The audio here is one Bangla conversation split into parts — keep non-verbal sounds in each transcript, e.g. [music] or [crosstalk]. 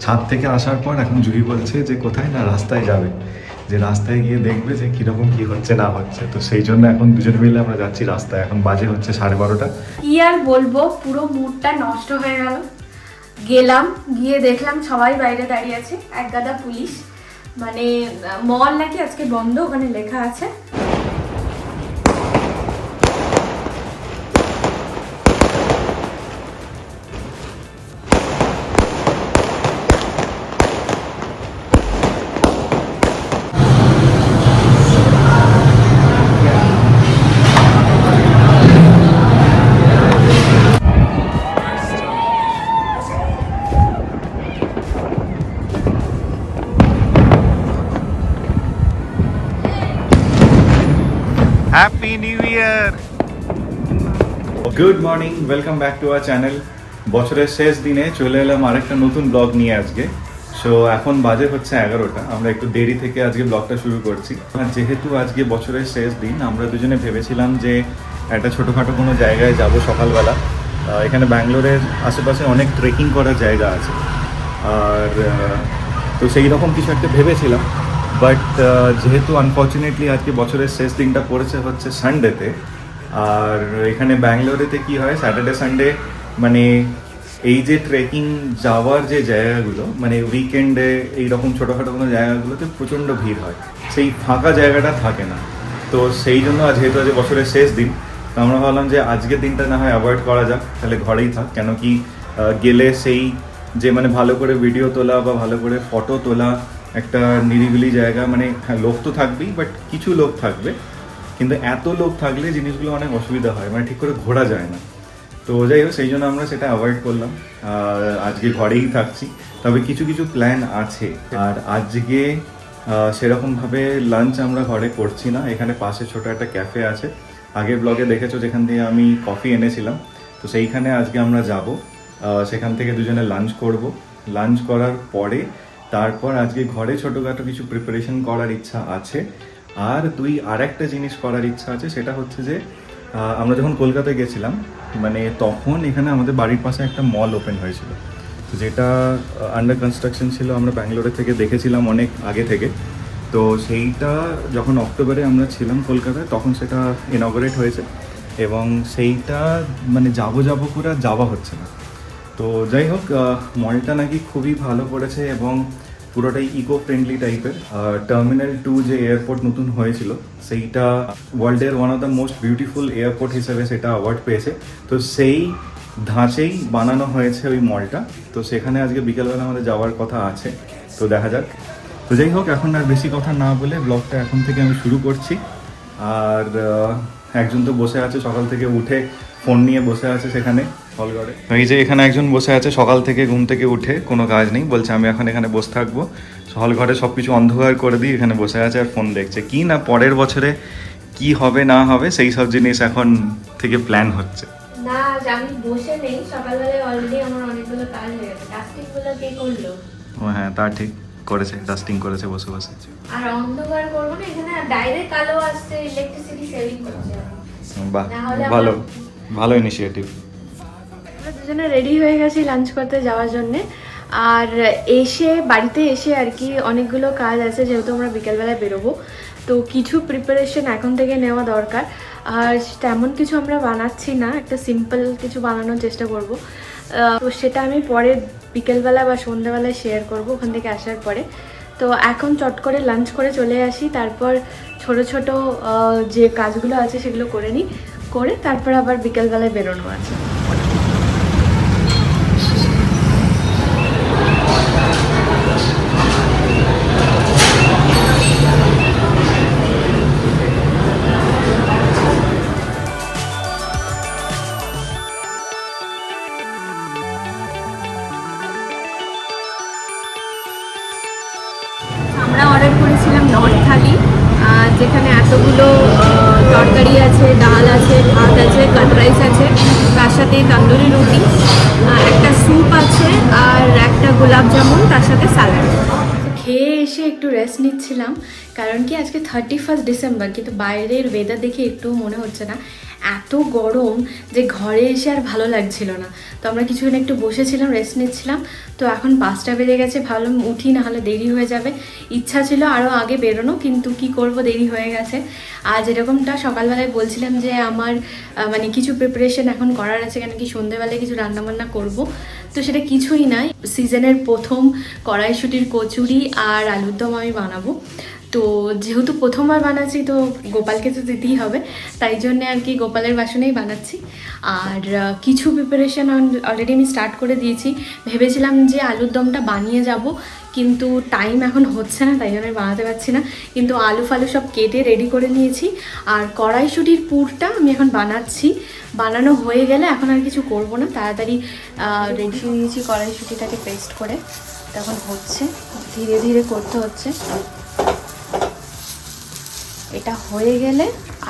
ছাদ থেকে আসার পর এখন জুহি বলছে যে কোথায় না রাস্তায় যাবে। যে রাস্তায় গিয়ে দেখবে যে কীরকম কি হচ্ছে, না হচ্ছে। তো সেই জন্য এখন দুজন মিলে আমরা যাচ্ছি রাস্তায়। এখন বাজে হচ্ছে সাড়ে বারোটা। কি আর বলব, পুরো মুডটা নষ্ট হয়ে গেল। গেলাম, গিয়ে দেখলাম সবাই বাইরে দাঁড়িয়ে আছে। এক গাদা পুলিশ। মানে মল নাকি আজকে বন্ধ, ওখানে লেখা আছে। Good morning welcome back to our channel বছরের শেষ দিনে চলে এলাম আরেকটা নতুন ব্লগ নিয়ে আজকে। সো এখন বাজে হচ্ছে এগারোটা। আমরা একটু দেরি থেকে আজকে ব্লগটা শুরু করছি। আর যেহেতু আজকে বছরের শেষ দিন, আমরা দুজনে ভেবেছিলাম যে একটা ছোটোখাটো কোনো জায়গায় যাব সকালবেলা। এখানে ব্যাঙ্গালোরের আশেপাশে অনেক ট্রেকিং করার জায়গা আছে। আর তো সেই রকম কিছু একটা ভেবেছিলাম। বাট যেহেতু আনফর্চুনেটলি আজকে বছরের শেষ দিনটা পড়েছে হচ্ছে সানডেতে আর এখানে ব্যাঙ্গালোরেতে কি হয় স্যাটারডে সানডে মানে এই যে ট্রেকিং যাওয়ার যে জায়গাগুলো মানে উইকেন্ডে এইরকম ছোটোখাটো কোনো জায়গাগুলোতে প্রচণ্ড ভিড় হয়। সেই ফাঁকা জায়গাটা থাকে না। তো সেই জন্য আজ যেহেতু আজ বছরের শেষ দিন, তো আমরা ভাবলাম যে আজকের দিনটা না হয় অ্যাভয়েড করা যাক, তাহলে ঘরেই থাক। কেন কি গেলে সেই যে মানে ভালো করে ভিডিও তোলা বা ভালো করে ফটো তোলা একটা নিরিবিলি জায়গা মানে হ্যাঁ লোক তো থাকবেই বাট কিছু লোক থাকবে। কিন্তু এত লোক থাকলে জিনিসগুলো অনেক অসুবিধা হয় মানে ঠিক করে ঘোরা যায় না। তো যাই হোক, সেই জন্য আমরা সেটা অ্যাভয়েড করলাম। আজকে ঘরেই থাকছি। তবে কিছু কিছু প্ল্যান আছে। আর আজকে সেরকমভাবে লাঞ্চ আমরা ঘরে করছি না। এখানে পাশে ছোট একটা ক্যাফে আছে। আগের ব্লগে দেখেছ যেখান দিয়ে আমি কফি এনেছিলাম। তো সেইখানে আজকে আমরা যাব। সেখান থেকে দুজনে লাঞ্চ করব। লাঞ্চ করার পরে, তারপর আজকে ঘরে ছোটোখাটো কিছু প্রিপারেশন করার ইচ্ছা আছে। আর দুই আর একটা জিনিস করার ইচ্ছা আছে, সেটা হচ্ছে যে আমরা যখন কলকাতায় গেছিলাম মানে তখন এখানে আমাদের বাড়ির পাশে একটা মল ওপেন হয়েছিল। যেটা আন্ডার কনস্ট্রাকশন ছিল, আমরা ব্যাঙ্গালোরের থেকে দেখেছিলাম অনেক আগে থেকে। তো সেইটা যখন অক্টোবরে আমরা ছিলাম কলকাতায়, তখন সেটা ইনগরেট হয়েছে। এবং সেইটা মানে যাব যাব করে যাওয়া হচ্ছে না। তো যাই হোক মলটা নাকি খুবই ভালো করেছে এবং পুরোটাই ইকো ফ্রেন্ডলি টাইপের টার্মিনাল টু যে এয়ারপোর্ট নতুন হয়েছিল, সেইটা ওয়ার্ল্ডের one of the most beautiful airport হিসেবে সেটা অ্যাওয়ার্ড পেয়েছে। তো সেই ধাঁচেই বানানো হয়েছে ওই মলটা তো সেখানে আজকে বিকেলবেলা আমাদের যাওয়ার কথা আছে। তো দেখা যাক। তো যাই হোক, এখন আর বেশি কথা না বলে ব্লগটা এখন থেকে আমি শুরু করছি। আর একজন তো বসে আছে সকাল থেকে উঠে ফোন নিয়ে বসে আছে সেখানে হলঘরে। এই যে এখানে একজন বসে আছে সকাল থেকে ঘুম থেকে উঠে কোনো কাজ নেই বলছে আমি এখন এখানে বসে থাকব। হলঘরে সব কিছু অন্ধকার করে দিয়ে এখানে বসে আছে আর ফোন দেখছে। কি না পরের বছরে কি হবে না হবে সেই সব জিনিস এখন থেকে প্ল্যান হচ্ছে। না আমি বসে নেই সকালবেলায় অলরেডি আমার অনেকগুলো কাজ হয়ে গেছে। ডাস্টিং কে করল? ও হ্যাঁ তা ঠিক করেছে ডাস্টিং করেছে বসে বসে। আর অন্ধকার করব না এখানে ডাইরেক্ট আলো আসছে ইলেকট্রিসিটি সেভিং করছে বাহ ভালো ভালো ইনিশিয়েটিভ আমরা দুজনে রেডি হয়ে গেছি লাঞ্চ করতে যাওয়ার জন্যে। আর এসে বাড়িতে এসে আর কি অনেকগুলো কাজ আছে যেহেতু আমরা বিকেলবেলায় বেরোবো। তো কিছু প্রিপারেশন এখন থেকে নেওয়া দরকার। আর তেমন কিছু আমরা বানাচ্ছি না একটা সিম্পল কিছু বানানোর চেষ্টা করব। তো সেটা আমি পরে বিকেলবেলা বা সন্ধ্যাবেলায় শেয়ার করব ওখান থেকে আসার পরে। তো এখন চট করে লাঞ্চ করে চলে আসি তারপর ছোট ছোট যে কাজগুলো আছে সেগুলো করে নিই করে তারপর আবার বিকেলবেলায় বেরোনো আছে। রেস্ট নিচ্ছিলাম কারণ কি আজকে থার্টি ফার্স্ট ডিসেম্বর কিন্তু বাইরের ওয়েদার দেখে একটু মনে হচ্ছে না। এত গরম যে ঘরে এসে আর ভালো লাগছিল না। তো আমরা কিছুক্ষণ একটু বসেছিলাম রেস্ট নিচ্ছিলাম। তো এখন পাঁচটা বেজে গেছে, ভাবলাম উঠি না হলে দেরি হয়ে যাবে। ইচ্ছা ছিল আরও আগে বেরোনো, কিন্তু কি করব, দেরি হয়ে গেছে। আর যেরকমটা সকালবেলায় বলছিলাম যে আমার মানে কিছু প্রিপারেশন এখন করার আছে, কেন কি সন্ধেবেলায় কিছু রান্নাবান্না করব। তো সেটা কিছুই নয় সিজনের প্রথম কড়াইশুটির কচুরি আর আলুর দম আমি বানাবো। তো যেহেতু প্রথমবার বানাচ্ছি, তো গোপালকে তো দিতেই হবে। তাই জন্য আর কি গোপালের বাসনেই বানাচ্ছি। আর কিছু প্রিপারেশন অলরেডি আমি স্টার্ট করে দিয়েছি। ভেবেছিলাম যে আলুর দমটা বানিয়ে যাব, কিন্তু টাইম এখন হচ্ছে না, তাই জন্য বানাতে পারছি না। কিন্তু আলু ফালু সব কেটে রেডি করে নিয়েছি। আর কড়াইশুটির পুরটা আমি এখন বানাচ্ছি। বানানো হয়ে গেলে এখন আর কিছু করব না। তাড়াতাড়ি রেডি নিয়েছি কড়াইশুটিটাকে পেস্ট করে। তখন হচ্ছে, ধীরে ধীরে করতে হচ্ছে। এটা হয়ে গেলে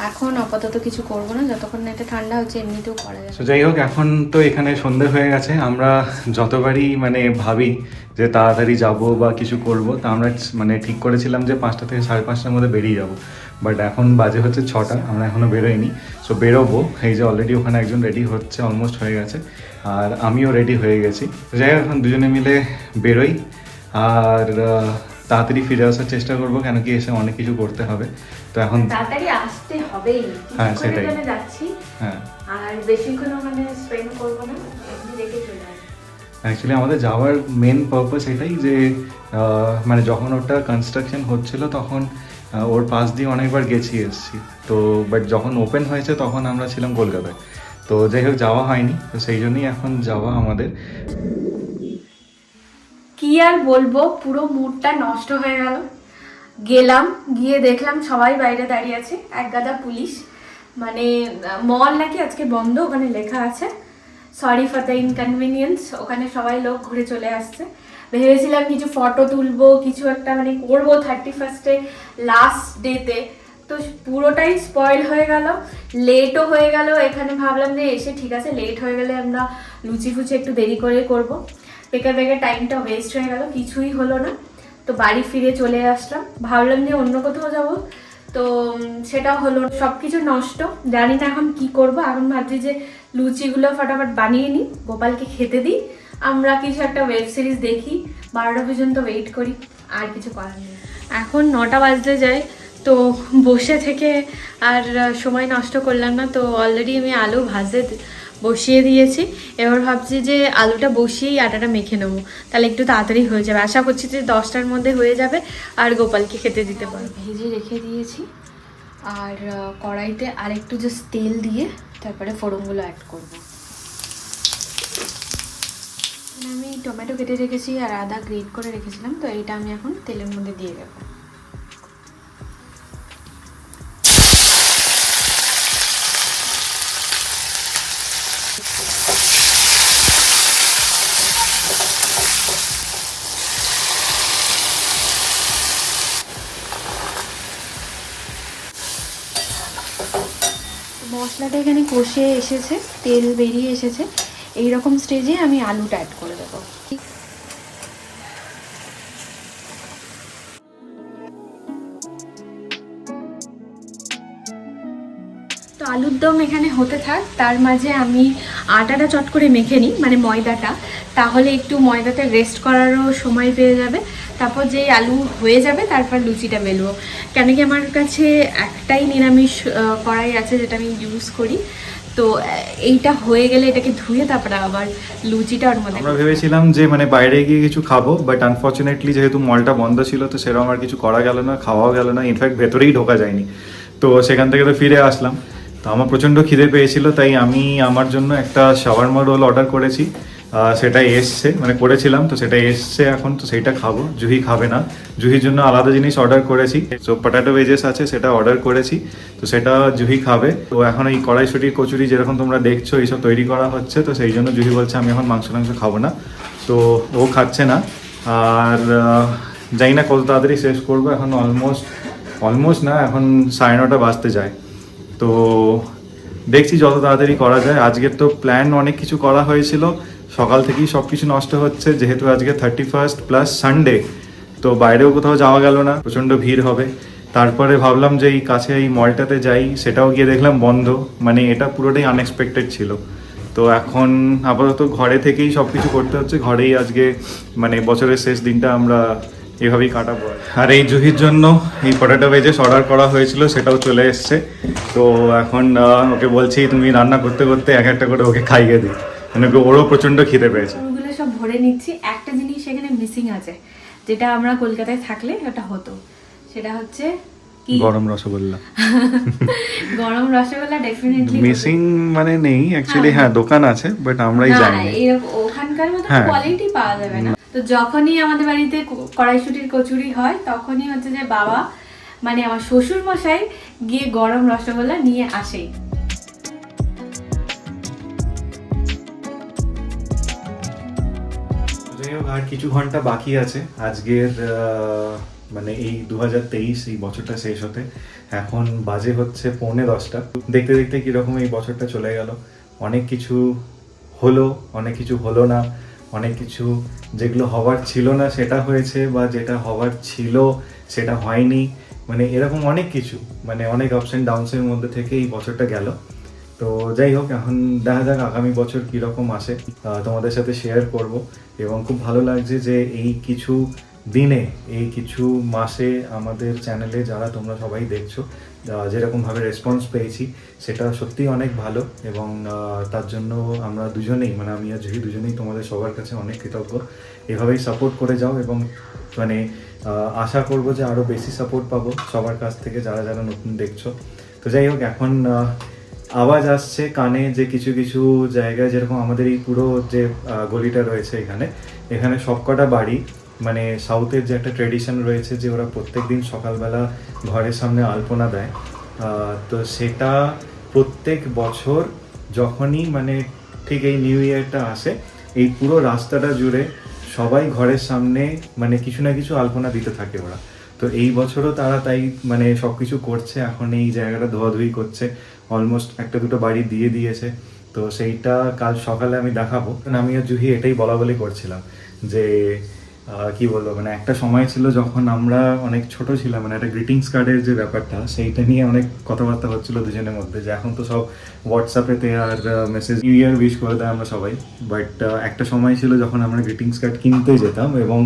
এখন আপাতত কিছু করব না, যতক্ষণ না এটা ঠান্ডা হচ্ছে এমনিতেও করা যাবে। যাই হোক, এখন তো এখানে সন্ধে হয়ে গেছে। আমরা যতবারই মানে ভাবি যে তাড়াতাড়ি যাব বা কিছু করব, তা আমরা মানে ঠিক করেছিলাম যে পাঁচটা থেকে সাড়ে পাঁচটার মধ্যে বেরিয়ে যাব। বাট এখন বাজে হচ্ছে ছটা, আমরা এখনও বেরোইনি। সো বেরোবো। এই যে অলরেডি ওখানে একজন রেডি হচ্ছে অলমোস্ট হয়ে গেছে। আর আমিও রেডি হয়ে গেছি। যাই হোক, এখন দুজনে মিলে বেরোই। আর তাড়াতাড়ি ফিরে আসার চেষ্টা করব, কেন কি এসে অনেক কিছু করতে হবে। তো এখন তাড়াতাড়ি আসতে হবেই। হ্যাঁ, সেটাই। যাচ্ছি। হ্যাঁ। আর বেশিক্ষণ ওখানে স্পেন্ড করব না এমনি রেখে চলে অ্যাকচুয়ালি আমাদের যাওয়ার মেন পারপাস এটাই যে মানে যখন ওটা কনস্ট্রাকশন হচ্ছিল তখন ওর পাশ দিয়ে অনেকবার গেছি এসেছি। তো বাট যখন ওপেন হয়েছে তখন আমরা ছিলাম কলকাতায়। তো যাই হোক যাওয়া হয়নি। তো সেই জন্যই এখন যাওয়া আমাদের। কি আর বলব পুরো মুডটা নষ্ট হয়ে গেল। গেলাম, গিয়ে দেখলাম সবাই বাইরে দাঁড়িয়ে আছে, এক গাদা পুলিশ। মানে মল নাকি আজকে বন্ধ, ওখানে লেখা আছে। সরি ফর দ্য ইনকনভিনিয়েন্স ওখানে সবাই লোক ঘুরে চলে আসছে। ভেবেছিলাম কিছু ফটো তুলবো, কিছু একটা মানে করব থার্টি ফার্স্টে লাস্ট ডেতে তো পুরোটাই স্পয়েল হয়ে গেল লেটও হয়ে গেল। এখানে ভাবলাম যে এসে ঠিক আছে লেট হয়ে গেলে আমরা লুচি ফুচি একটু দেরি করে করব। বেকার বেকার টাইমটা ওয়েস্ট হয়ে গেল, কিছুই হলো না। তো বাড়ি ফিরে চলে আসলাম। ভাবলাম যে অন্য কোথাও যাব। তো সেটা হলো সব কিছু নষ্ট। জানি না এখন কি করব। এখন ভাবছি যে লুচিগুলো ফটাফট বানিয়ে নিই, গোপালকে খেতে দিই। আমরা কিছু একটা ওয়েব সিরিজ দেখি। বারোটা পর্যন্ত ওয়েট করি। আর কিছু করার নেই। এখন নটা বাজতে যায়। তো বসে থেকে আর সময় নষ্ট করলাম না। তো অলরেডি আমি আলু ভাজতে দি- বসিয়ে দিয়েছি। এবার ভাবছি যে আলুটা বসিয়েই আটাটা মেখে নেব। তাহলে একটু তাড়াতাড়ি হয়ে যাবে। আশা করছি যে দশটার মধ্যে হয়ে যাবে আর গোপালকে খেতে দিতে পারব। ভেজে রেখে দিয়েছি। আর কড়াইতে আর একটু জাস্ট তেল দিয়ে তারপরে ফোড়নগুলো অ্যাড করব। আমি টমেটো কেটে রেখেছি আর আদা গ্রেট করে রেখেছিলাম। তো এইটা আমি এখন তেলের মধ্যে দিয়ে দেবো। মশলাটা এখানে কষে এসেছে, তেল বেরিয়ে এসেছে। এই রকম স্টেজে আমি আলুটা অ্যাড করে দেবো। তো আলুর দম এখানে হতে থাক, তার মাঝে আমি আটাটা চট করে মেখে নিই মানে ময়দাটা। তাহলে একটু ময়দাতে রেস্ট করারও সময় পেয়ে যাবে। তারপর যেই আলু হয়ে যাবে, তারপর লুচিটা বেলবো। কেন কি আমার কাছে একটাই নিরামিষ কড়াই আছে যেটা আমি ইউজ করি। তো এইটা হয়ে গেলে এটাকে ধুয়ে তারপরে আবার লুচিটা ওর মধ্যে আমরা ভেবেছিলাম যে মানে বাইরে গিয়ে কিছু খাব বাট আনফর্চুনেটলি যেহেতু মলটা বন্ধ ছিল, তো সেরকম আর কিছু করা গেল না, খাওয়াও গেল না। ইনফ্যাক্ট ভেতরেই ঢোকা যায়নি। তো সেখান থেকে তো ফিরে আসলাম। তো আমার প্রচণ্ড খিদে পেয়েছিল, তাই আমি আমার জন্য একটা শাওয়ারমা রোল অর্ডার করেছি। সেটা এসছে। মানে করেছিলাম, তো সেটা এসছে এখন, তো সেটা খাব। জুহি খাবে না। জুহির জন্য আলাদা জিনিস অর্ডার করেছি। তো পটাটো ভেজেস আছে, সেটা অর্ডার করেছি। তো সেটা জুহি খাবে। তো এখন এই কড়াইশুটির কচুরি যেরকম তোমরা দেখছ, এইসব তৈরি করা হচ্ছে। তো সেই জন্য জুহি বলছে, আমি এখন মাংস টাংস খাব না। তো ও খাচ্ছে না। আর জানি না কত তাড়াতাড়ি শেষ করব। এখন অলমোস্ট অলমোস্ট না, এখন সাড়ে নটা বাজতে যায়। তো দেখছি যত তাড়াতাড়ি করা যায়। আজকের তো প্ল্যান অনেক কিছু করা হয়েছিল। সকাল থেকেই সব কিছু নষ্ট হচ্ছে, যেহেতু আজকে থার্টি ফার্স্ট প্লাস সানডে তো বাইরেও কোথাও যাওয়া গেল না, প্রচণ্ড ভিড় হবে। তারপরে ভাবলাম যে এই কাছে এই মলটাতে যাই, সেটাও গিয়ে দেখলাম বন্ধ মানে এটা পুরোটাই আনএক্সপেক্টেড ছিল। তো এখন আপাতত ঘরে থেকেই সব কিছু করতে হচ্ছে, ঘরেই আজকে মানে বছরের শেষ দিনটা আমরা এভাবেই কাটাবো। আর এই জুহির জন্য এই পটেটো ভেজেস অর্ডার করা হয়েছিল, সেটাও চলে এসছে। তো এখন ওকে বলছি, তুমি রান্না করতে করতে এক একটা করে ওকে খাইয়ে দিই মানে ওরও প্রচণ্ড খিদে পেয়েছে? ওগুলো সব ভরে নিচ্ছি। একটা জিনিস এখানে মিসিং আছে যেটা আমরা কলকাতায় থাকলে ওটা হতো। সেটা হচ্ছে গরম রসগোল্লা। [laughs] গরম রসগোল্লা ডেফিনেটলি মিসিং মানে নেই অ্যাকচুয়ালি হ্যাঁ। দোকান আছে বাট আমরাই না জানি। ওখানকার মতো হ্যাঁ। কোয়ালিটি পাওয়া যাবে না। তো যখনই আমাদের বাড়িতে কড়াইশুটির কচুরি হয় তখনই হচ্ছে যে বাবা মানে আমার শ্বশুর মশাই গিয়ে গরম রসগোল্লা নিয়ে আসেই। আর কিছু ঘণ্টা বাকি আছে। আজকের মানে এই দু হাজার তেইশ, এই বছরটা শেষ হতে। এখন বাজে হচ্ছে পৌনে দশটা। দেখতে দেখতে কীরকম এই বছরটা চলে গেল। অনেক কিছু হলো, অনেক কিছু হলো না। অনেক কিছু যেগুলো হওয়ার ছিল না, সেটা হয়েছে বা যেটা হওয়ার ছিল, সেটা হয়নি। মানে এরকম অনেক কিছু মানে অনেক অ্যান্ড ডাউনসের মধ্যে থেকে এই বছরটা গেল। তো যাই হোক, এখন দেখা যাক আগামী বছর কীরকম আসে। তোমাদের সাথে শেয়ার করব এবং খুব ভালো লাগছে যে এই কিছু দিনে, এই কিছু মাসে আমাদের চ্যানেলে যারা তোমরা সবাই দেখছ যেরকমভাবে রেসপন্স পেয়েছি, সেটা সত্যিই অনেক ভালো এবং তার জন্য আমরা দুজনেই মানে আমি আর জুহি দুজনেই তোমাদের সবার কাছে অনেক কৃতজ্ঞ। এভাবেই সাপোর্ট করে যাও এবং মানে আশা করব যে আরও বেশি সাপোর্ট পাবো সবার কাছ থেকে যারা যারা নতুন দেখছ। তো যাই হোক, এখন আওয়াজ আসছে কানে যে কিছু কিছু জায়গায় যেরকম আমাদের এই পুরো যে গলিটা রয়েছে এখানে এখানে সবকটা বাড়ি মানে সাউথের যে একটা ট্রেডিশন রয়েছে যে ওরা প্রত্যেকদিন সকালবেলা ঘরের সামনে আলপনা দেয় তো সেটা প্রত্যেক বছর যখনই মানে ঠিক এই নিউ ইয়ারটা আসে, এই পুরো রাস্তাটা জুড়ে সবাই ঘরের সামনে মানে কিছু না কিছু আলপনা দিতে থাকে ওরা। তো এই বছরও তারা তাই মানে সব কিছু করছে, এখন এই জায়গাটা ধোয়াধুয়ি করছে। অলমোস্ট একটা দুটো বাড়ি দিয়ে দিয়েছে। তো সেইটা কাল সকালে আমি দেখাবো। আমি আর জুহি এটাই বলা বলি করছিলাম যে কি বলব মানে একটা সময় ছিল যখন আমরা অনেক ছোট ছিলাম মানে একটা গ্রিটিংস কার্ডের যে ব্যাপারটা, সেইটা নিয়ে অনেক কথাবার্তা হচ্ছিল দুজনের মধ্যে যে এখন তো সব হোয়াটসঅ্যাপেতে আর মেসেজ নিউ ইয়ার উইশ করে দেয় আমরা সবাই। বাট একটা সময় ছিল যখন আমরা গ্রিটিংস কার্ড কিনতে যেতাম এবং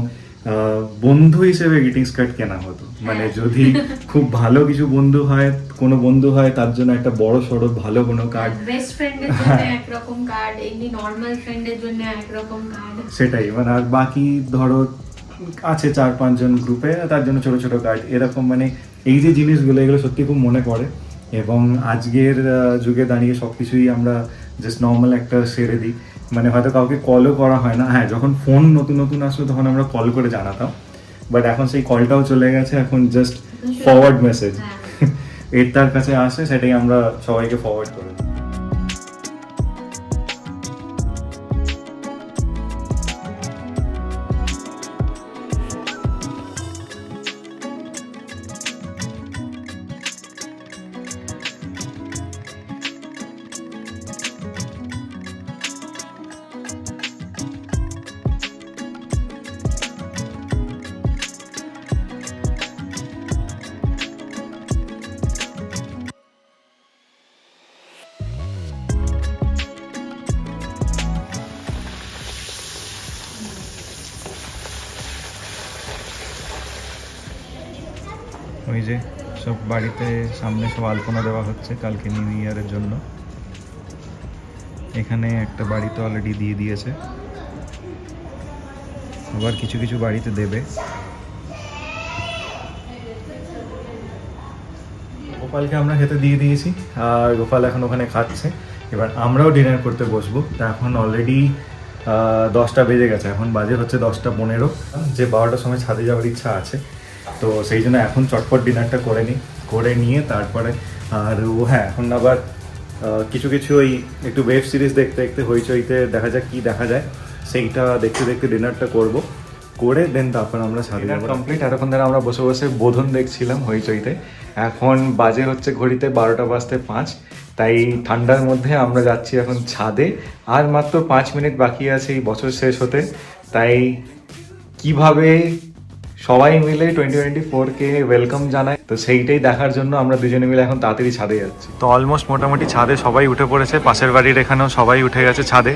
বন্ধু হিসেবে গ্রিটিংস কার্ড কেনা হতো। মানে যদি খুব ভালো কিছু বন্ধু হয় কোনো বন্ধু হয় তার জন্য একটা বড় সড়ো ভালো কোনো কার্ড বেস্ট ফ্রেন্ডের জন্য একরকম কার্ড এমনি নর্মাল ফ্রেন্ডের জন্য একরকম কার্ড সেটাই মানে আর বাকি ধরো আছে চার পাঁচজন গ্রুপে তার জন্য ছোট ছোট কার্ড এরকম মানে এই যে জিনিসগুলো এগুলো সত্যি খুব মনে পড়ে। এবং আজকের যুগে দাঁড়িয়ে সব কিছুই আমরা জাস্ট নর্মাল একটা সেরে দিই। মানে হয়তো কাউকে কলও করা হয় না। হ্যাঁ যখন ফোন নতুন নতুন আসলো তখন আমরা কল করে জানাতাম। বাট এখন সেই কলটাও চলে গেছে এখন জাস্ট ফরওয়ার্ড মেসেজ। এর তার কাছে আসে সেটাই আমরা সবাইকে ফরওয়ার্ড করে দিই। ওই যে সব বাড়িতে সামনে সব আলপনা দেওয়া হচ্ছে কালকে নিউ ইয়ারের জন্য। এখানে একটা বাড়ি তো অলরেডি দিয়ে দিয়েছে। আবার কিছু কিছু বাড়িতে দেবে। গোপালকে আমরা খেতে দিয়ে দিয়েছি, আর গোপাল এখন ওখানে খাচ্ছে। এবার আমরাও ডিনার করতে বসবো। তা এখন অলরেডি দশটা বেজে গেছে। এখন বাজে হচ্ছে দশটা পনেরো। যে বারোটার সময় ছাদে যাওয়ার ইচ্ছা আছে। তো সেই জন্য এখন চটপট ডিনারটা করে নিই করে নিয়ে তারপরে আর ও হ্যাঁ এখন আবার কিছু কিছু ওই একটু ওয়েব সিরিজ দেখতে দেখতে হইচইতে দেখা যাক কি দেখা যায়। সেইটা দেখতে দেখতে ডিনারটা করব করে দেন তারপর আমরা ছাদে কমপ্লিট এতক্ষণ ধরে আমরা বসে বসে বোধন দেখছিলাম হইচইতে। এখন বাজে হচ্ছে ঘড়িতে বারোটা বাজতে পাঁচ তাই ঠান্ডার মধ্যে আমরা যাচ্ছি এখন ছাদে। আর মাত্র পাঁচ মিনিট বাকি আছে এই বছর শেষ হতে তাই কীভাবে সবাই মিলে টোয়েন্টি টোয়েন্টি ফোরকে ওয়েলকাম জানায় তো সেইটাই দেখার জন্য আমরা দুজনে মিলে এখন তাড়াতাড়ি ছাদে যাচ্ছি। তো অলমোস্ট মোটামুটি ছাদে সবাই উঠে পড়েছে, পাশের বাড়ির এখানেও সবাই উঠে গেছে ছাদে।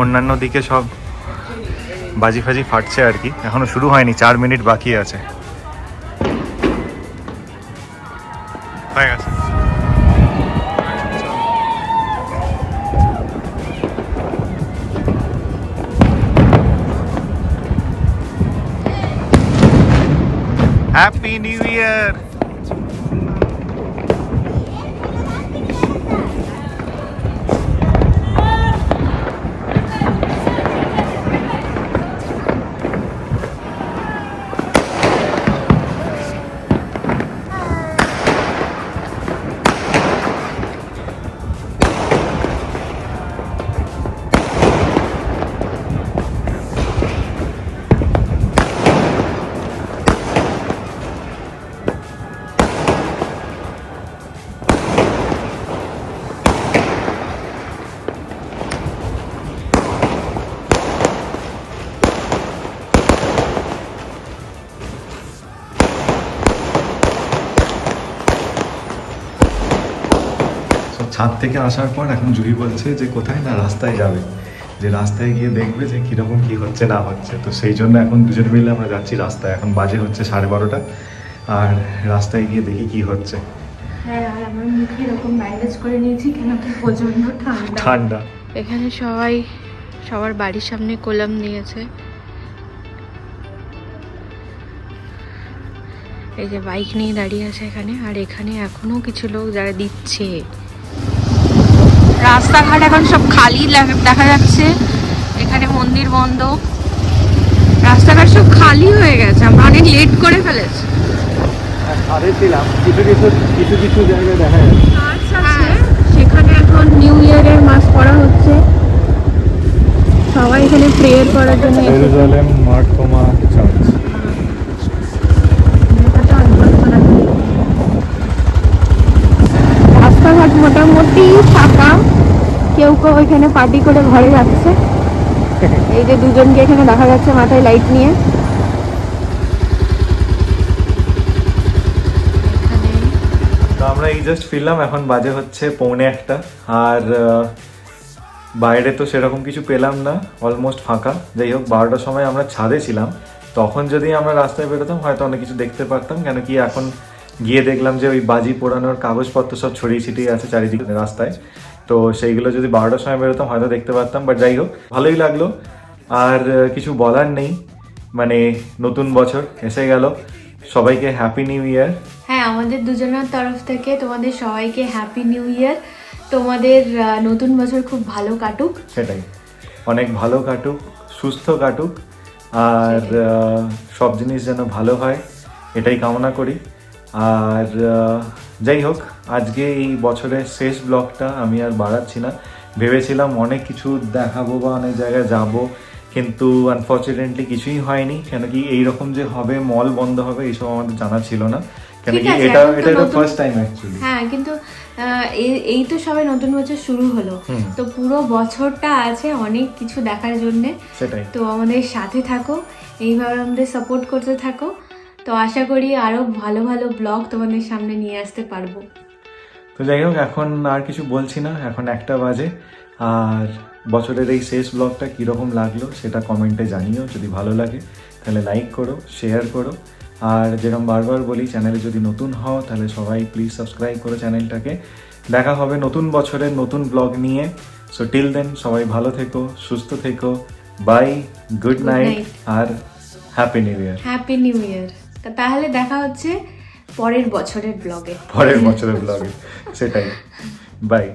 অন্যান্য দিকে সব বাজি ফাজি ফাটছে আর কি। এখনও শুরু হয়নি, চার মিনিট বাকি আছে। হয়ে গেছে। হ্যাপি নিউ ইয়ার ছাদ থেকে আসার পর এখন জুহি বলছে যে কোথায় না রাস্তায় যাবে। যে রাস্তায় গিয়ে দেখবে যে কীরকম কী হচ্ছে না হচ্ছে। তো সেই জন্য এখন দুজন মিলে আমরা যাচ্ছি রাস্তায়। এখন বাজে হচ্ছে সাড়ে বারোটা। আর রাস্তায় গিয়ে দেখি কি হচ্ছে। হ্যাঁ নিয়েছি ঠান্ডা। এখানে সবাই সবার বাড়ির সামনে কলাম দিয়েছে এই যে বাইক নিয়ে দাঁড়িয়ে আছে এখানে। আর এখানে এখনও কিছু লোক যারা দিচ্ছে। রাস্তাঘাট এখন সব খালি দেখা যাচ্ছে। এখানে মন্দির বন্ধ। রাস্তাঘাট সব খালি হয়ে গেছে। আমরা অনেক লেট করে ফেলেছি। কিছু কিছু জায়গায় দেখা হ্যাঁ, সেখানে এখন নিউ ইয়ারের মাস পড়া হচ্ছে। সবাই এখানে প্রেয়ার করার জন্য চার্চ রাস্তাঘাট মোটামুটি ফাঁকা। কেউ কেউ এখানে পার্টি করে ঘরে যাচ্ছে। এই যে দুজনকে এখানে দেখা যাচ্ছে মাথায় লাইট নিয়ে। আমরা এই জাস্ট ফিরলাম, এখন বাজে হচ্ছে পৌনে একটা। আর বাইরে তো সেরকম কিছু পেলাম না অলমোস্ট ফাঁকা। যাই হোক, বারোটার সময় আমরা ছাদে ছিলাম। তখন যদি আমরা রাস্তায় বেরোতাম, হয়তো অনেক কিছু দেখতে পারতাম। কেন কি এখন গিয়ে দেখলাম যে ওই বাজি পোড়ানোর কাগজপত্র সব ছড়িয়ে ছিটিয়ে আছে চারিদিকে রাস্তায়। তো সেইগুলো যদি বারোটার সময় বেরোতাম হয়তো দেখতে পারতাম বাট যাই হোক ভালোই লাগল। আর কিছু বলার নেই। মানে নতুন বছর এসে গেল। সবাইকে হ্যাপি নিউ ইয়ার হ্যাঁ আমাদের দুজনের তরফ থেকে তোমাদের সবাইকে হ্যাপি নিউ ইয়ার তোমাদের নতুন বছর খুব ভালো কাটুক। সেটাই। অনেক ভালো কাটুক সুস্থ কাটুক। আর সব জিনিস যেন ভালো হয় এটাই কামনা করি। আর যাই হোক আজকে এই বছরের শেষ ব্লগটা আমি আর বাড়াচ্ছি না। ভেবেছিলাম অনেক কিছু দেখাবো বা অনেক জায়গায় যাব কিন্তু আনফর্চুনেটলি কিছুই হয়নি। কেন কি এইরকম যে হবে মল বন্ধ হবে এইসব আমাদের জানা ছিল না। কেন কি এটা তো এটা ফার্স্ট টাইম অ্যাকচুয়ালি হ্যাঁ কিন্তু এই- এই তো সবে নতুন বছর শুরু হলো। তো পুরো বছরটা আছে অনেক কিছু দেখার জন্যে। সেটাই। তো আমাদের সাথে থাকো এইভাবে আমাদের সাপোর্ট করতে থাকো। তো আশা করি আরও ভালো ভালো ব্লগ তোমাদের সামনে নিয়ে আসতে পারব। তো যাই হোক এখন আর কিছু বলছি না এখন একটা বাজে। আর বছরের এই শেষ ব্লগটা কীরকম লাগল সেটা কমেন্টে জানিও যদি ভালো লাগে তাহলে লাইক করো শেয়ার করো। আর যেরকম বারবার বলি চ্যানেলে যদি নতুন হও তাহলে সবাই প্লিজ সাবস্ক্রাইব করো চ্যানেলটাকে দেখা হবে নতুন বছরের নতুন ব্লগ নিয়ে। সো টিল দেন সবাই ভালো থেকো সুস্থ থেকো। বাই গুড নাইট আর happy new year happy new year তাহলে দেখা হচ্ছে পরের বছরের ব্লগে পরের বছরের ব্লগে সেটাই। বাই